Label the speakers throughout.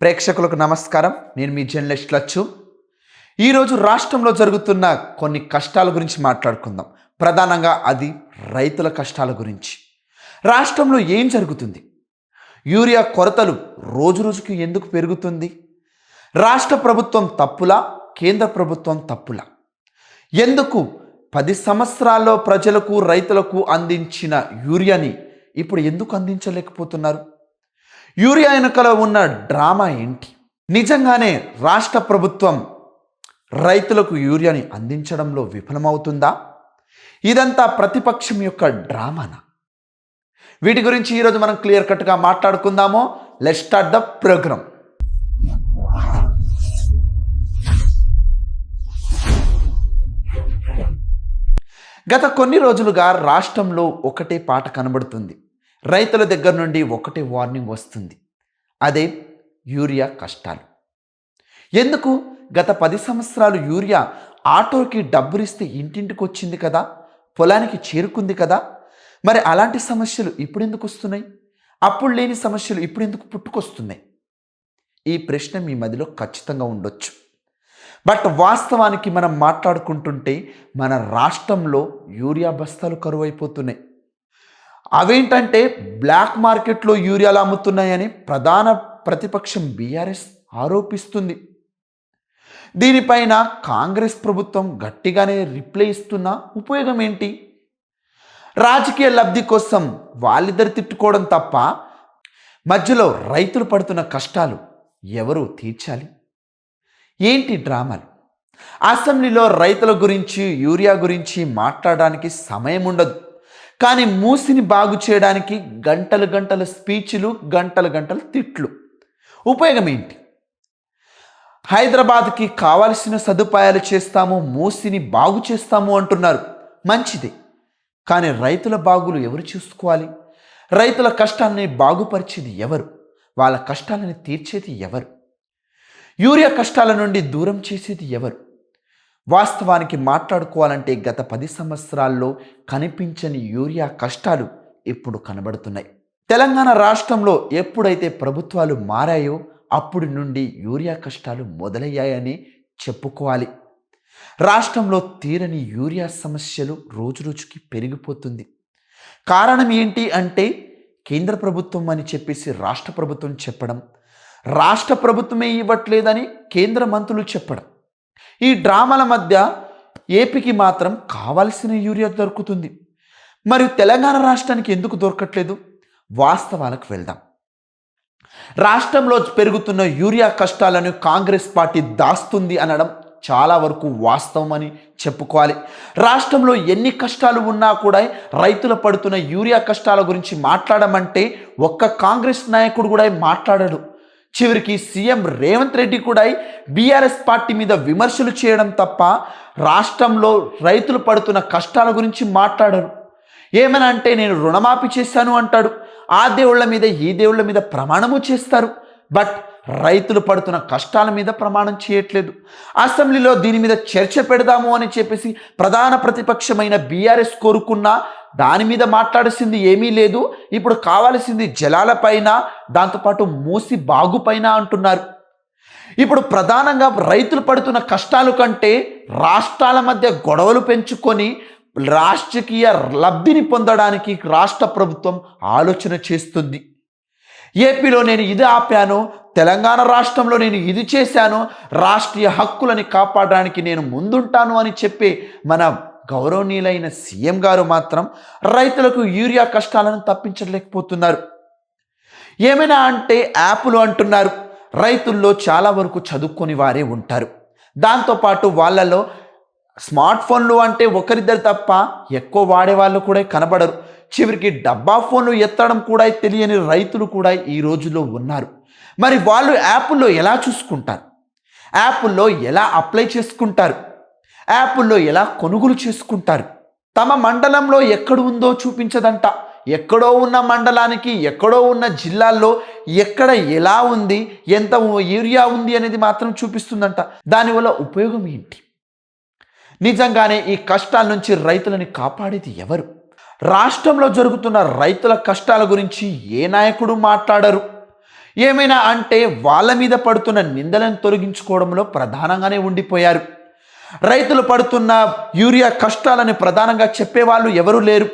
Speaker 1: ప్రేక్షకులకు నమస్కారం. నేను మీ జర్నలిస్ట్ లచ్చు. ఈరోజు రాష్ట్రంలో జరుగుతున్న కొన్ని కష్టాల గురించి మాట్లాడుకుందాం. ప్రధానంగా అది రైతుల కష్టాల గురించి. రాష్ట్రంలో ఏం జరుగుతుంది? యూరియా కొరతలు రోజు రోజుకి ఎందుకు పెరుగుతుంది? రాష్ట్ర ప్రభుత్వం తప్పులా? కేంద్ర ప్రభుత్వం తప్పులా? ఎందుకు పది సంవత్సరాల్లో ప్రజలకు రైతులకు అందించిన యూరియాని ఇప్పుడు ఎందుకు అందించలేకపోతున్నారు? యూరియా వెనుకలో ఉన్న డ్రామా ఏంటి? నిజంగానే రాష్ట్ర ప్రభుత్వం రైతులకు యూరియాని అందించడంలో విఫలమవుతుందా? ఇదంతా ప్రతిపక్షం యొక్క డ్రామానా? వీటి గురించి ఈరోజు మనం క్లియర్ కట్గా మాట్లాడుకుందాము. లెట్ స్టార్ట్ ద ప్రోగ్రామ్ గత కొన్ని రోజులుగా రాష్ట్రంలో ఒకటే పాట కనబడుతుంది. రైతుల దగ్గర నుండి ఒకటే వార్నింగ్ వస్తుంది. అదే యూరియా కష్టాలు. ఎందుకు? గత పది సంవత్సరాలు యూరియా ఆటోకి డబ్బులిస్తే ఇంటింటికి వచ్చింది కదా? పొలానికి చేరుకుంది కదా? మరి అలాంటి సమస్యలు ఇప్పుడు ఎందుకు వస్తున్నాయి? అప్పుడు లేని సమస్యలు ఇప్పుడు ఎందుకు పుట్టుకొస్తున్నాయి? ఈ ప్రశ్న మీ మదిలో ఖచ్చితంగా ఉండొచ్చు. బట్ వాస్తవానికి మనం మాట్లాడుకుంటుంటే మన రాష్ట్రంలో యూరియా బస్తాలు కరువు అయిపోతున్నాయి అవేంటంటే బ్లాక్ మార్కెట్లో యూరియాలు అమ్ముతున్నాయని ప్రధాన ప్రతిపక్షం బీఆర్ఎస్ ఆరోపిస్తుంది. దీనిపైన కాంగ్రెస్ ప్రభుత్వం గట్టిగానే రిప్లై ఇస్తున్న ఉపయోగం ఏంటి? రాజకీయ లబ్ధి కోసం వాళ్ళిద్దరు తిట్టుకోవడం తప్ప మధ్యలో రైతులు పడుతున్న కష్టాలు ఎవరు తీర్చాలి? ఏంటి డ్రామాలు? అసెంబ్లీలో రైతుల గురించి యూరియా గురించి మాట్లాడడానికి సమయం ఉండదు. కానీ మూసిని బాగు చేయడానికి గంటలు గంటల స్పీచ్లు గంటలు గంటల తిట్లు. ఉపయోగం ఏంటి? హైదరాబాద్కి కావలసిన సదుపాయాలు చేస్తాము మూసిని బాగు చేస్తాము అంటున్నారు. మంచిది. కానీ రైతుల బాగులు ఎవరు చూసుకోవాలి? రైతుల కష్టాన్ని బాగుపరిచేది ఎవరు? వాళ్ళ కష్టాలను తీర్చేది ఎవరు? యూరియా కష్టాల నుండి దూరం చేసేది ఎవరు? వాస్తవానికి మాట్లాడుకోవాలంటే గత పది సంవత్సరాల్లో కనిపించని యూరియా కష్టాలు ఇప్పుడు కనబడుతున్నాయి. తెలంగాణ రాష్ట్రంలో ఎప్పుడైతే ప్రభుత్వాలు మారాయో అప్పటి నుండి యూరియా కష్టాలు మొదలయ్యాయని చెప్పుకోవాలి. రాష్ట్రంలో తీరని యూరియా సమస్యలు రోజురోజుకి పెరిగిపోతుంది. కారణం ఏంటి అంటే కేంద్ర ప్రభుత్వం అని చెప్పేసి రాష్ట్ర ప్రభుత్వం చెప్పడం. రాష్ట్ర ప్రభుత్వమే ఇవ్వట్లేదని కేంద్ర మంత్రులు చెప్పడం. ఈ డ్రామాల మధ్య ఏపీకి మాత్రం కావాల్సిన యూరియా దొరుకుతుంది. మరి తెలంగాణ రాష్ట్రానికి ఎందుకు దొరకట్లేదు? వాస్తవాలకు వెళ్దాం. రాష్ట్రంలో పెరుగుతున్న యూరియా కష్టాలను కాంగ్రెస్ పార్టీ దాస్తుంది అనడం చాలా వరకు వాస్తవం అని చెప్పుకోవాలి. రాష్ట్రంలో ఎన్ని కష్టాలు ఉన్నా కూడా రైతులు పడుతున్న యూరియా కష్టాల గురించి మాట్లాడమంటే ఒక్క కాంగ్రెస్ నాయకుడు కూడా మాట్లాడడు. చివరికి సీఎం రేవంత్ రెడ్డి కూడా బీఆర్ఎస్ పార్టీ మీద విమర్శలు చేయడం తప్ప రాష్ట్రంలో రైతులు పడుతున్న కష్టాల గురించి మాట్లాడరు. ఏమని అంటే నేను రుణమాఫీ చేశాను అంటాడు. ఆ దేవుళ్ళ మీద ఈ దేవుళ్ళ మీద ప్రమాణము చేస్తారు. బట్ రైతులు పడుతున్న కష్టాల మీద ప్రమాణం చేయట్లేదు. అసెంబ్లీలో దీని మీద చర్చ పెడదాము అని చెప్పేసి ప్రధాన ప్రతిపక్షమైన బీఆర్ఎస్ కోరుకున్నా దాని మీద మాట్లాడాల్సింది ఏమీ లేదు. ఇప్పుడు కావాల్సింది జలాలపైన దాంతోపాటు మూసి బాగుపైన అంటున్నారు. ఇప్పుడు ప్రధానంగా రైతులు పడుతున్న కష్టాలు కంటే రాష్ట్రాల మధ్య గొడవలు పెంచుకొని రాజకీయ లబ్ధిని పొందడానికి రాష్ట్ర ప్రభుత్వం ఆలోచన చేస్తుంది. ఏపీలో నేను ఇది ఆపాను తెలంగాణ రాష్ట్రంలో నేను ఇది చేశాను రాష్ట్రీయ హక్కులని కాపాడడానికి నేను ముందుంటాను అని చెప్పి మన గౌరవనీయులైన సీఎం గారు మాత్రం రైతులకు యూరియా కష్టాలను తప్పించలేకపోతున్నారు. ఏమైనా అంటే యాప్లు అంటున్నారు. రైతుల్లో చాలా వరకు చదువుకొని వారే ఉంటారు. దాంతోపాటు వాళ్ళలో స్మార్ట్ ఫోన్లు అంటే ఒకరిద్దరు తప్ప ఎక్కువ వాడే వాళ్ళు కూడా కనబడరు. చివరికి డబ్బా ఫోన్లు ఎత్తడం కూడా తెలియని రైతులు కూడా ఈ రోజుల్లో ఉన్నారు. మరి వాళ్ళు యాప్ల్లో ఎలా చూసుకుంటారు? యాప్ల్లో ఎలా అప్లై చేసుకుంటారు? యాప్ల్లో ఎలా కొనుగోలు చేసుకుంటారు? తమ మండలంలో ఎక్కడ ఉందో చూపించదంట. ఎక్కడో ఉన్న మండలానికి ఎక్కడో ఉన్న జిల్లాల్లో ఎక్కడ ఎలా ఉంది ఎంత యూరియా ఉంది అనేది మాత్రం చూపిస్తుందంట. దానివల్ల ఉపయోగం ఏంటి? నిజంగానే ఈ కష్టాల నుంచి రైతులని కాపాడేది ఎవరు? రాష్ట్రంలో జరుగుతున్న రైతుల కష్టాల గురించి ఏ నాయకుడు మాట్లాడరు? ఏమైనా అంటే వాళ్ళ మీద పడుతున్న నిందలను తొలగించుకోవడంలో ప్రధానంగానే ఉండిపోయారు. రైతులు పడుతున్న యూరియా కష్టాలని ప్రధానంగా చెప్పేవాళ్ళు ఎవరూ లేరు.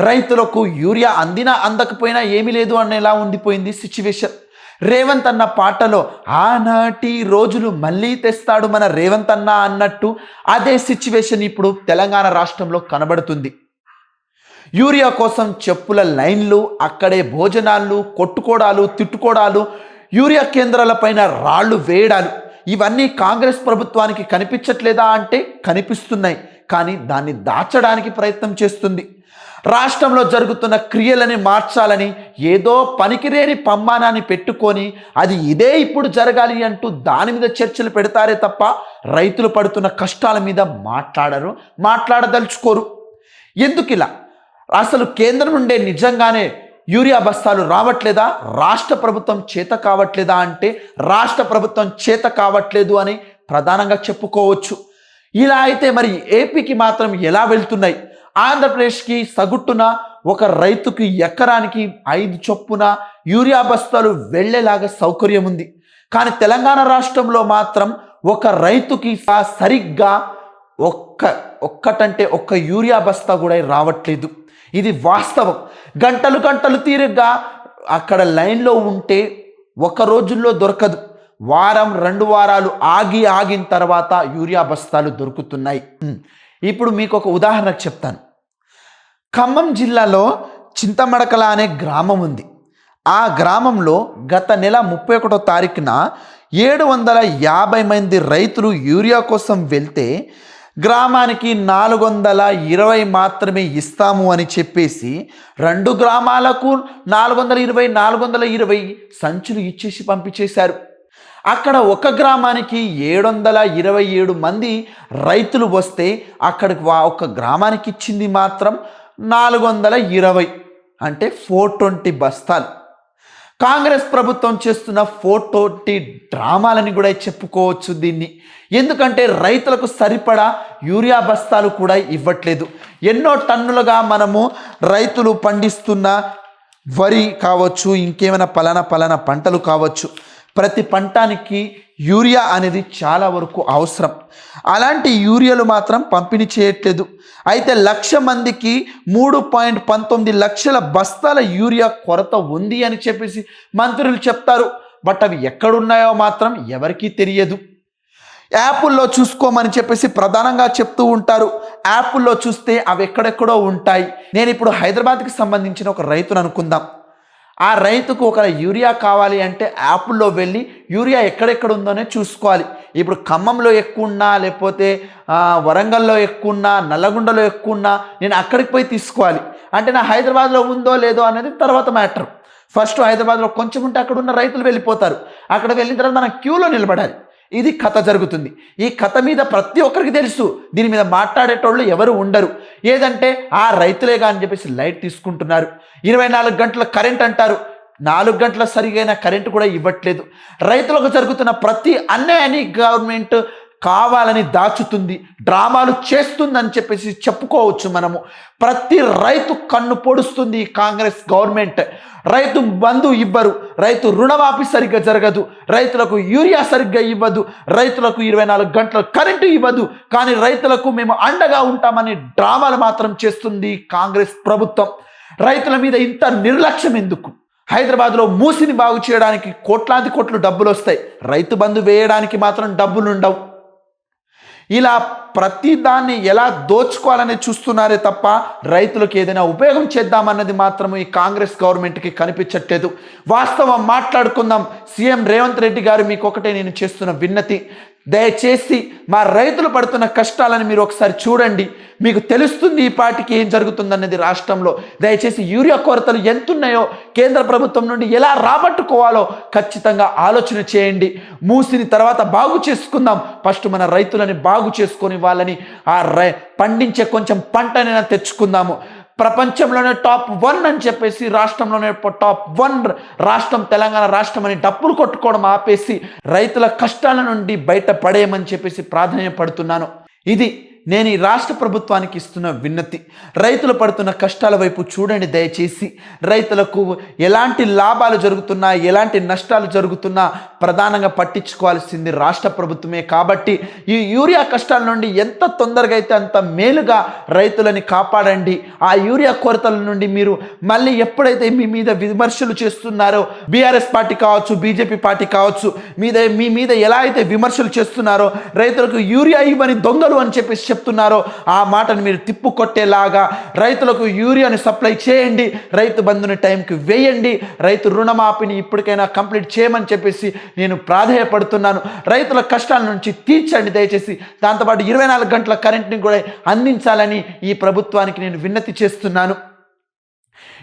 Speaker 1: రైతులకు యూరియా అందినా అందకపోయినా ఏమీ లేదు అనేలా ఉండిపోయింది సిచ్యువేషన్. రేవంత్ అన్న పాటలో ఆనాటి రోజులు మళ్ళీ తెస్తాడు మన రేవంత్ అన్న అన్నట్టు అదే సిచ్యువేషన్ ఇప్పుడు తెలంగాణ రాష్ట్రంలో కనబడుతుంది. యూరియా కోసం చెప్పుల లైన్లు అక్కడే భోజనాలు కొట్టుకోవడాలు తిట్టుకోవడాలు యూరియా కేంద్రాలపైన రాళ్ళు వేయడాలు. ఇవన్నీ కాంగ్రెస్ ప్రభుత్వానికి కనిపించట్లేదా అంటే కనిపిస్తున్నాయి కానీ దాన్ని దాచడానికి ప్రయత్నం చేస్తుంది. రాష్ట్రంలో జరుగుతున్న క్రియలని మార్చాలని ఏదో పనికిరేని పమ్మానాన్ని పెట్టుకొని అది ఇదే ఇప్పుడు జరగాలి అంటూ దాని మీద చర్చలు పెడతారే తప్ప రైతులు పడుతున్న కష్టాల మీద మాట్లాడరు మాట్లాడదలుచుకోరు. ఎందుకు ఇలా అసలు కేంద్రం నుండే నిజంగానే యూరియా బస్తాలు రావట్లేదా? రాష్ట్ర ప్రభుత్వం చేత కావట్లేదా అంటే రాష్ట్ర ప్రభుత్వం చేత కావట్లేదు అని ప్రధానంగా చెప్పుకోవచ్చు. ఇలా అయితే మరి ఏపీకి మాత్రం ఎలా వెళ్తున్నాయి? ఆంధ్రప్రదేశ్కి సగుట్టున ఒక రైతుకి ఎకరానికి ఐదు చొప్పున యూరియా బస్తాలు వెళ్ళేలాగా సౌకర్యం ఉంది కానీ తెలంగాణ రాష్ట్రంలో మాత్రం ఒక రైతుకి సరిగ్గా ఒక్క ఒక్కటంటే ఒక్క యూరియా బస్తా కూడా రావట్లేదు. ఇది వాస్తవం. గంటలు గంటలు తీరుగా అక్కడ లైన్లో ఉంటే ఒక రోజుల్లో దొరకదు. వారం రెండు వారాలు ఆగి ఆగిన తర్వాత యూరియా బస్తాలు దొరుకుతున్నాయి. ఇప్పుడు మీకు ఒక ఉదాహరణ చెప్తాను. ఖమ్మం జిల్లాలో చింతమడకల అనే గ్రామం ఉంది. ఆ గ్రామంలో గత నెల ముప్పై ఒకటో తారీఖున ఏడు వందల యాభై మంది రైతులు యూరియా కోసం వెళ్తే గ్రామానికి నాలుగు వందల ఇరవై మాత్రమే ఇస్తాము అని చెప్పేసి రెండు గ్రామాలకు నాలుగు వందల ఇరవై నాలుగు వందల ఇరవై సంచులు ఇచ్చేసి పంపించేశారు. అక్కడ ఒక గ్రామానికి ఏడు వందల ఇరవై ఏడు మంది రైతులు వస్తే అక్కడికి వా ఒక గ్రామానికి ఇచ్చింది మాత్రం నాలుగు వందల ఇరవై అంటే ఫోర్ ట్వంటీ బస్తాలు. కాంగ్రెస్ ప్రభుత్వం చేస్తున్న ఫోటోటి డ్రామాలని కూడా చెప్పుకోవచ్చు దీన్ని. ఎందుకంటే రైతులకు సరిపడా యూరియా బస్తాలు కూడా ఇవ్వట్లేదు. ఎన్నో టన్నులుగా మనము రైతులు పండిస్తున్న వరి కావచ్చు ఇంకేమైనా పలానా పలానా పంటలు కావచ్చు. ప్రతి పంటానికి యూరియా అనేది చాలా వరకు అవసరం. అలాంటి యూరియాలు మాత్రం పంపిణీ చేయట్లేదు. అయితే లక్ష మందికి మూడు పాయింట్ పంతొమ్మిది లక్షల బస్తాల యూరియా కొరత ఉంది అని చెప్పేసి మంత్రులు చెప్తారు. బట్ అవి ఎక్కడున్నాయో మాత్రం ఎవరికీ తెలియదు. యాప్ల్లో చూసుకోమని చెప్పేసి ప్రధానంగా చెప్తూ ఉంటారు. యాప్ల్లో చూస్తే అవి ఎక్కడెక్కడో ఉంటాయి. నేను ఇప్పుడు హైదరాబాద్కి సంబంధించిన ఒక రైతును అనుకుందాం. ఆ రైతుకు ఒక యూరియా కావాలి అంటే యాప్ల్లో వెళ్ళి యూరియా ఎక్కడెక్కడ ఉందోనే చూసుకోవాలి. ఇప్పుడు ఖమ్మంలో ఎక్కువన్నా లేకపోతే వరంగల్లో ఎక్కువన్నా నల్లగొండలో ఎక్కువన్నా నేను అక్కడికి పోయి తీసుకోవాలి. అంటే నా హైదరాబాద్లో ఉందో లేదో అనేది తర్వాత మ్యాటర్. ఫస్ట్ హైదరాబాద్లో కొంచెం ఉంటే అక్కడ ఉన్న రైతులు వెళ్ళిపోతారు. అక్కడ వెళ్ళిన తర్వాత మనం క్యూలో నిలబడాలి. ఇది కథ జరుగుతుంది. ఈ కథ మీద ప్రతి ఒక్కరికి తెలుసు. దీని మీద మాట్లాడేటోళ్ళు ఎవరు ఉండరు. ఏదంటే ఆ రైతులేగా అని చెప్పేసి లైట్ తీసుకుంటున్నారు. ఇరవై నాలుగు గంటల కరెంట్ అంటారు. నాలుగు గంటల సరిగైన కరెంటు కూడా ఇవ్వట్లేదు. రైతులకు జరుగుతున్న ప్రతి అన్యాయాన్ని గవర్నమెంట్ కావాలని దాచుతుంది డ్రామాలు చేస్తుందని చెప్పేసి చెప్పుకోవచ్చు మనము. ప్రతి రైతు కన్ను పొడుస్తుంది కాంగ్రెస్ గవర్నమెంట్. రైతు బంధు ఇవ్వరు రైతు రుణమాఫీ సరిగ్గా జరగదు రైతులకు యూరియా సరిగ్గా ఇవ్వదు రైతులకు ఇరవై నాలుగు గంటల కరెంటు ఇవ్వదు కానీ రైతులకు మేము అండగా ఉంటామని డ్రామాలు మాత్రం చేస్తుంది కాంగ్రెస్ ప్రభుత్వం. రైతుల మీద ఇంత నిర్లక్ష్యం ఎందుకు? హైదరాబాద్లో మూసిని బాగు చేయడానికి కోట్లాది కోట్లు డబ్బులు వస్తాయి. రైతు బంధు వేయడానికి మాత్రం డబ్బులు ఉండవు ఇలా ప్రతి దాన్ని ఎలా దోచుకోవాలని చూస్తున్నారే తప్ప రైతులకు ఏదైనా ఉపయోగం చేద్దామన్నది మాత్రం ఈ కాంగ్రెస్ గవర్నమెంట్కి కనిపించట్లేదు. వాస్తవం మాట్లాడుకుందాం. సీఎం రేవంత్ రెడ్డి గారు మీకు ఒకటే నేను చేస్తున్న విన్నతి. దయచేసి మా రైతులు పడుతున్న కష్టాలను మీరు ఒకసారి చూడండి. మీకు తెలుస్తుంది ఈ పాటికి ఏం జరుగుతుందన్నది రాష్ట్రంలో. దయచేసి యూరియా కొరతలు ఎంతున్నాయో కేంద్ర ప్రభుత్వం నుండి ఎలా రాబట్టుకోవాలో ఖచ్చితంగా ఆలోచన చేయండి. మూసిని తర్వాత బాగు చేసుకుందాం. ఫస్ట్ మన రైతులని బాగు చేసుకొని వాళ్ళని ఆ రై పండించే కొంచెం పంటనైనా తెచ్చుకుందాము. ప్రపంచంలోనే టాప్ వన్ అని చెప్పేసి రాష్ట్రంలోనే టాప్ వన్ రాష్ట్రం తెలంగాణ రాష్ట్రం అని డప్పులు కొట్టుకోవడం ఆపేసి రైతుల కష్టాల నుండి బయట పడేయమని చెప్పేసి ప్రాధాన్యపడుతున్నాను ఇది నేను ఈ రాష్ట్ర ప్రభుత్వానికి ఇస్తున్న విన్నతి. రైతులు పడుతున్న కష్టాల వైపు చూడండి దయచేసి. రైతులకు ఎలాంటి లాభాలు జరుగుతున్నా ఎలాంటి నష్టాలు జరుగుతున్నా ప్రధానంగా పట్టించుకోవాల్సింది రాష్ట్ర ప్రభుత్వమే. కాబట్టి ఈ యూరియా కష్టాల నుండి ఎంత తొందరగా అయితే అంత మేలుగా రైతులని కాపాడండి. ఆ యూరియా కొరతల నుండి మీరు మళ్ళీ ఎప్పుడైతే మీ మీద విమర్శలు చేస్తున్నారో బీఆర్ఎస్ పార్టీ కావచ్చు బీజేపీ పార్టీ కావచ్చు మీద మీ మీద ఎలా అయితే విమర్శలు చేస్తున్నారో రైతులకు యూరియా ఇవ్వని దొంగలు అని చెప్పేసి చెప్తున్నారో ఆ మాటను మీరు తిప్పు కొట్టేలాగా రైతులకు యూరియాని సప్లై చేయండి. రైతు బంధుని టైంకి వేయండి. రైతు రుణమాఫీని ఇప్పటికైనా కంప్లీట్ చేయమని చెప్పేసి నేను ప్రాధేయపడుతున్నాను. రైతుల కష్టాల నుంచి తీర్చండి దయచేసి. దాంతోపాటు ఇరవై నాలుగు గంటల కరెంట్ని కూడా అందించాలని ఈ ప్రభుత్వానికి నేను విన్నతి చేస్తున్నాను.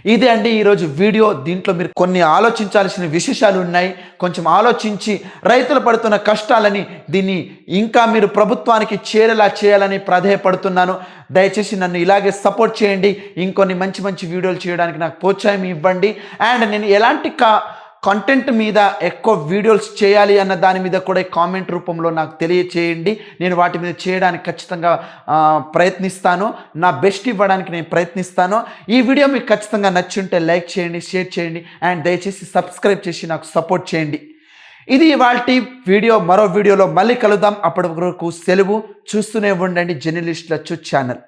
Speaker 1: ఇదే అండి ఈరోజు వీడియో. దీంట్లో మీరు కొన్ని ఆలోచించాల్సిన విశేషాలు ఉన్నాయి. కొంచెం ఆలోచించి రైతులు పడుతున్న కష్టాలని దీన్ని ఇంకా మీరు ప్రభుత్వానికి చేరేలా చేయాలని ప్రాధేయపడుతున్నాను. దయచేసి నన్ను ఇలాగే సపోర్ట్ చేయండి. ఇంకొన్ని మంచి మంచి వీడియోలు చేయడానికి నాకు ప్రోత్సాహం ఇవ్వండి. అండ్ నేను ఎలాంటి కా కంటెంట్ మీద ఎక్కువ వీడియోస్ చేయాలి అన్న దాని మీద కూడా కామెంట్ రూపంలో నాకు తెలియచేయండి. నేను వాటి మీద చేయడానికి ఖచ్చితంగా ప్రయత్నిస్తాను. నా బెస్ట్ ఇవ్వడానికి నేను ప్రయత్నిస్తాను. ఈ వీడియో మీకు ఖచ్చితంగా నచ్చుంటే లైక్ చేయండి షేర్ చేయండి అండ్ దయచేసి సబ్స్క్రైబ్ చేసి నాకు సపోర్ట్ చేయండి. ఇది ఇవాళ వీడియో మరో వీడియోలో మళ్ళీ కలుద్దాం. అప్పటి వరకు సెలవు చూస్తూనే ఉండండి. జర్నలిస్టుల ఛానల్